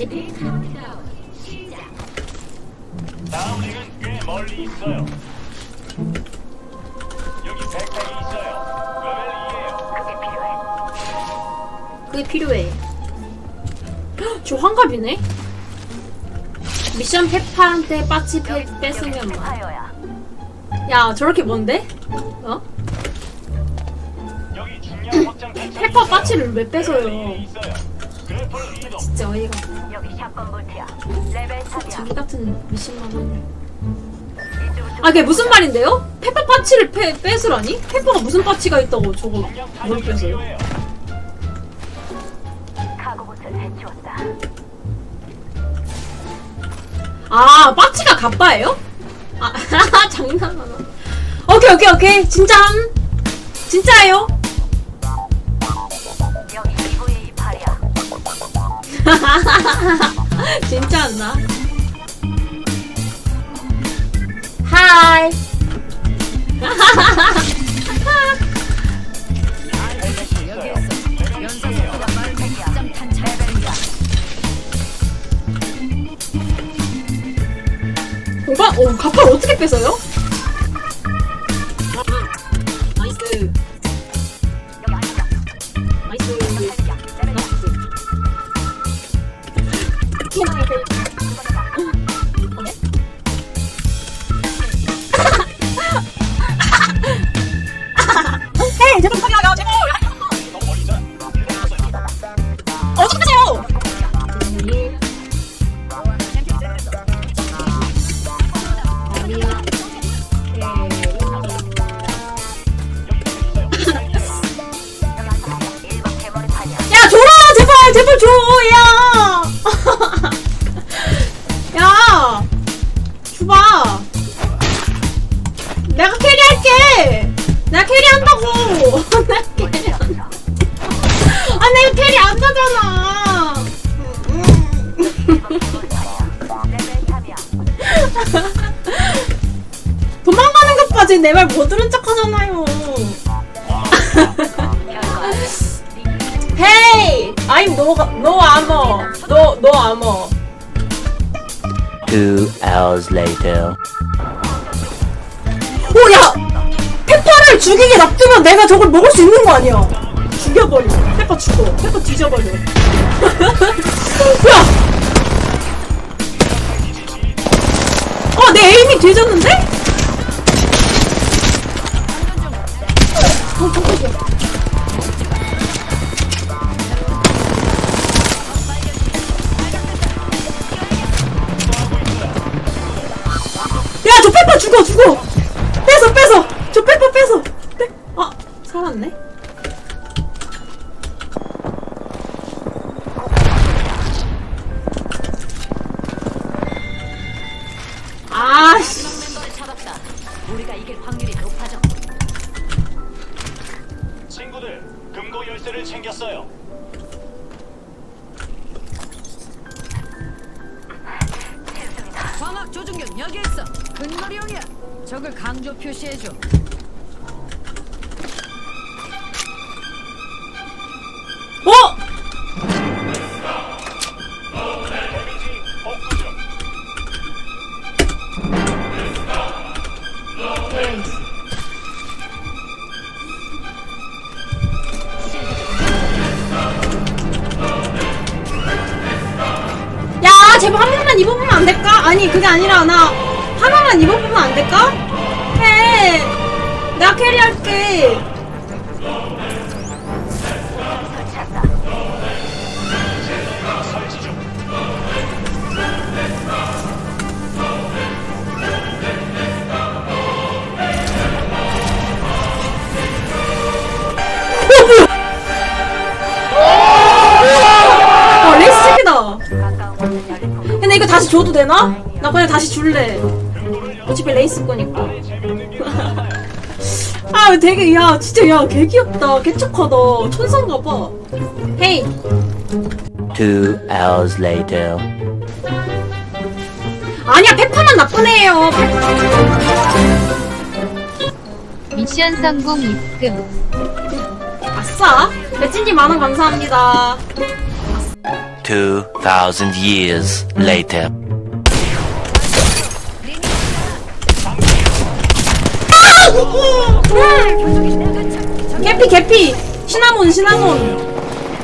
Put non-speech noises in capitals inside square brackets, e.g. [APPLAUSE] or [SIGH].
집. 다음 링은 꽤 멀리 있어요. 여기 백팩이 있어요. 레벨 2에요. 그게 필요해. 헉, [GASPS] 저 환갑이네? 미션 페파한테 빠치 패, 뺏으면 막. 야, 저렇게 뭔데? 어? 여기 중량 확장 [LAUGHS] 페파 있어요. 빠치를 왜 뺏어요? 레벨 2에 있어요. 진짜 어이가 없어. 여기 샷건 볼트야. 레벨 3이야. 자기 같은 미신만 하네. 아, 그게 무슨 말인데요? 페파 빠치를 패, 뺏으라니? 페파가 무슨 빠치가 있다고 저거 뭘 뺏어요? 카고봇을 해치웠다. 아, 빠치가 갑바예요? 아, [LAUGHS] 장난하나. 오케이, 오케이, 오케이. 진짜. 진짜예요? [LAUGHS] 진짜 안 나. 하이. 오빠, 어, 가팔 어떻게 뺏어요? 줘! [LAUGHS] 야! 야! 줘봐! 내가 캐리할게! 내가 캐리한다고! [LAUGHS] 내가 캐리한다. 아, 내가 캐리 안 하잖아! 레벨 [LAUGHS] 3이야. 도망가는 것까지 내 말 못 들은 척 하잖아요. 결과. I'm no, no armor. No, no armor. Two hours later. 오, 야! 페퍼를 죽이게 놔두면 내가 저걸 먹을 수 있는 거 아니야? 죽여버려. 페퍼 죽어. 페퍼 뒤져버려. [LAUGHS] 뭐야! 어, 내 에임이 뒤졌는데? 죽어! 뺏어, 뺏어! 저 페퍼 뺏어! 빼, 아, 살았네? 아씨. 멤버를 잡았다. 우리가 이길 확률이 높아져. 친구들, 금고 열쇠를 챙겼어요. 광학 조준경 여기 있어. 근거리용이야. 적을 강조 표시해줘. 어? 야, 제발 한 번만 입어보면 안 될까? 아니, 그게 아니라 나 하나만 입어보면 안 될까? 해. 내가 캐리할게. 아, 공간. 근데 이거 다시 줘도 되나? 나 그냥 다시 줄래. 어차피 레이스 거니까. [LAUGHS] 아, 되게, 야, 진짜, 야, 개 귀엽다. 개척하다. 천상가 봐. 헤이. Two hours later. 아니야, 페퍼만 나쁜 애예요. 미션 성공 입금. 아싸. 배진님 만원 감사합니다. 2,000 years later. 개피 개피. 시나몬 시나몬